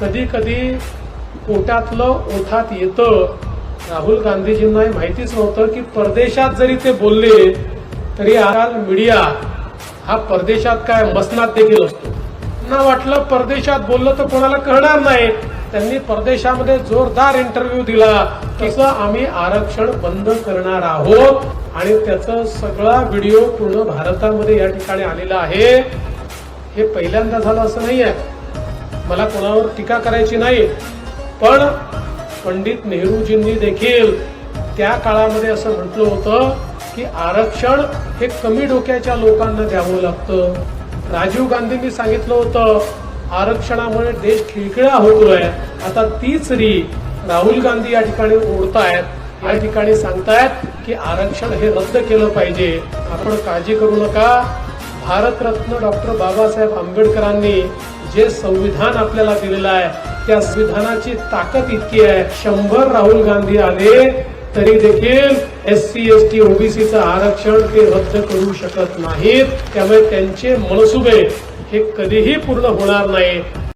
कधी कधी पोटातलं ओठात येतं. राहुल गांधीजींना हे माहितीच नव्हतं की परदेशात जरी ते बोलले तरी आजकाल मीडिया हा परदेशात काय मसनात देखील असतो. ना वाटलं परदेशात बोललं तर कोणाला कळणार नाही. त्यांनी परदेशामध्ये जोरदार इंटरव्ह्यू दिला. तसं आम्ही आरक्षण बंद करणार आहोत. आणि त्याचा सगळा व्हिडिओ पूर्ण भारतामध्ये या ठिकाणी आलेला आहे. हे पहिल्यांदा झालं असं नाही आहे मला कोणावर टीका करायची नाही. पण पंडित नेहरूजींनी देखील त्या काळामध्ये असं म्हटलं होतं की आरक्षण हे कमी डोक्याच्या लोकांना द्यावं लागतं. राजीव गांधींनी सांगितलं होतं आरक्षणामुळे देश खिळखिळा होतोय. आता तीच री राहुल गांधी या ठिकाणी ओढतायत या ठिकाणी सांगतायत की आरक्षण हे रद्द केलं पाहिजे. आपण काळजी करू नका. भारतरत्न डॉक्टर बाबासाहेब आंबेडकरांनी जे संविधान आपल्याला दिलेलं आहे त्या संविधानाची ताकद इतकी आहे. शंभर राहुल गांधी आले तरी देखील एस सी एस टी ओबीसीचं आरक्षण ते रद्द करू शकत नाहीत. त्यामुळे त्यांचे मनसुबे हे कधीही पूर्ण होणार नाही.